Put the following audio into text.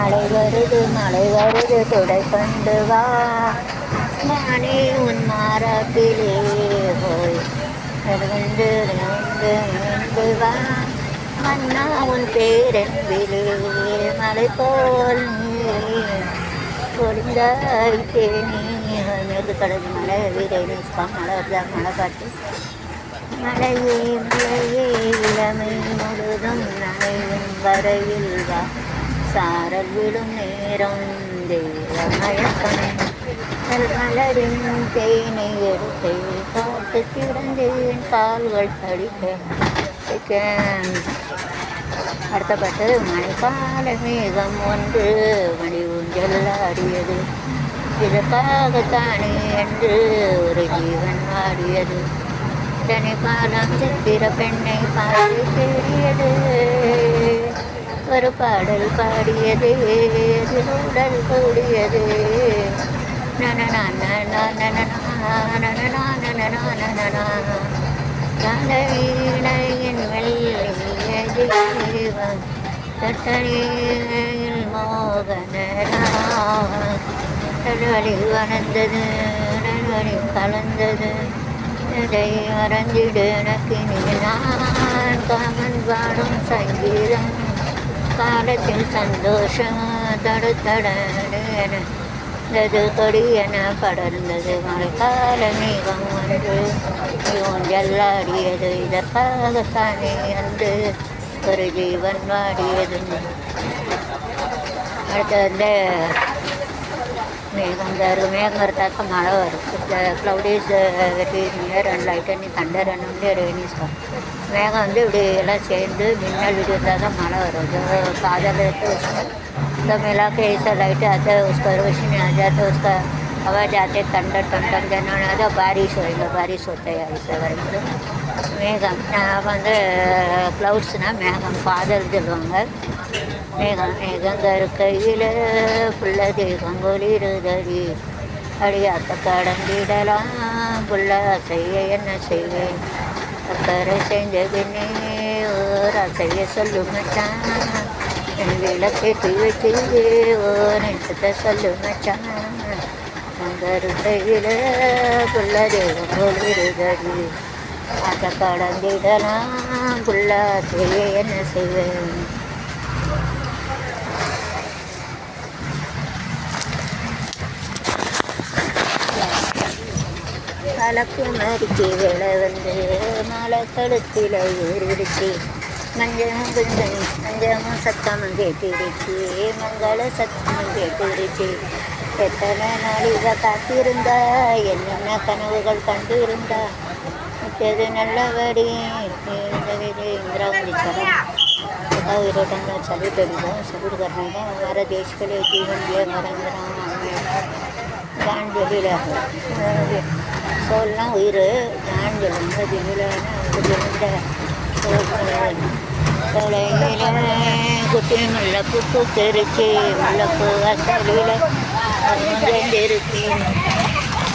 மழை வருது மழை வருது துடை கொண்டு வா. மானே உன் மாறாப்பிலே போய் வந்து வந்து வந்து வா. மன்னா உன் பேரன்பிலே மலை போல் நீ பொழிந்தாய் தேனி. மேற்கு கடல் மலை வீரை நேசிப்பான் மழை வருதா மழை பாட்டு மழையே மழையே இளமை முழுதும் நனையும் வரையில் வா. சாரல் விடும் நேரம் தேவமயக்கம் மலரின் தேனை எடுத்து காத்து திறந்தேன் கால்கள் படிக்க அடுத்த பாட்டு மழைக்கால மேகம் ஒன்று மணி ஊஞ்சல் ஆடியது இதற்காகத்தானே என்று ஒரு ஜீவன் ஆடியது தனி காலம் சித்திர பெண்ணை பார்த்து தேடியது ஒரு பாடல் பாடியது அதில் உடல் கூடியது நனனா நனனா தட்டணியில் மோகனரா நல்வழி வளர்ந்தது நல்வழி கலந்தது இதை மறந்திடு எனக்கு நீ நான் காமன் பாடும் சங்கீதம் காலத்தில் சந்தோஷம் தடுத்தடனு என கொடி என படர்ந்தது மழைக்கால மேகம் ஒன்று ஜல்லாடியது ஆடியது இதற்காகத்தானே அன்று ஒரு ஜீவன் வாடியது அடுத்து வந்து மேகம் வருது மேகம் வரதாக்க மழை வரும். Cloud is very near and light and thunder and வந்து ரெயினி ஸ்டார் மேகம் வந்து இப்படி எல்லாம் சேர்ந்து மின்னல் விடுந்தால் தான் மழை வரும். காதல் எடுத்து மிளகா के ऐसा लाइट आता है उसका रोशनी आ जाता है उसका आवाज़ பாரிஸ் थंडर टमटम जन आता बारिश होएगा மேகம் வந்து க்ளவுட்ஸ்னால் மேகம் காதல் சொல்லுவாங்க. மேகம் மேகங்கர் கையில் புள்ள தேகம் ஒளிருதடி அடியாத்த கடந்திடலாம் புள்ள செய்ய என்ன செய்வேன்? அக்கறை செஞ்ச பின்னே ஓர் அசைய சொல்லுமச்சான் என் விளக்கேற்றி வச்சு ஓர் நினைச்சத சொல்லு மச்சான். கையில் புள்ள தேகம் ஒளிருதடி அதை கடந்திடலாம் புள்ள செய்ய என்ன செய்வேன்? மலக்குமரிக்கு விளை வந்து மலை கழுத்தில் ஏறிடுச்சு மஞ்சமும் குந்தன் மஞ்சமும் சத்தமும் கேட்டுடுச்சு மங்கள சத்தமும் கேட்டுடுச்சு எத்தனை நாள் இதை காத்திருந்தா? என்னென்ன கனவுகள் கண்டு இருந்தா முப்பது நல்லபடி இந்திராந்திச்சரம் ಇರೋದನ್ನ ಸಲೂಟ್ ತೆಗೆದು ಸಲೂಟ್ ಕರ್ನಾಗ ಅವರ ದೇಶದಲ್ಲಿ ಜೀವನ ಜೀವ சோல்லாம் உயிர் ஆண்கள் ஒன்பது குட்டியுமல்ல புட்டு தெரிச்சு முல்லைப்பூ வாசலில் வந்து இருக்கு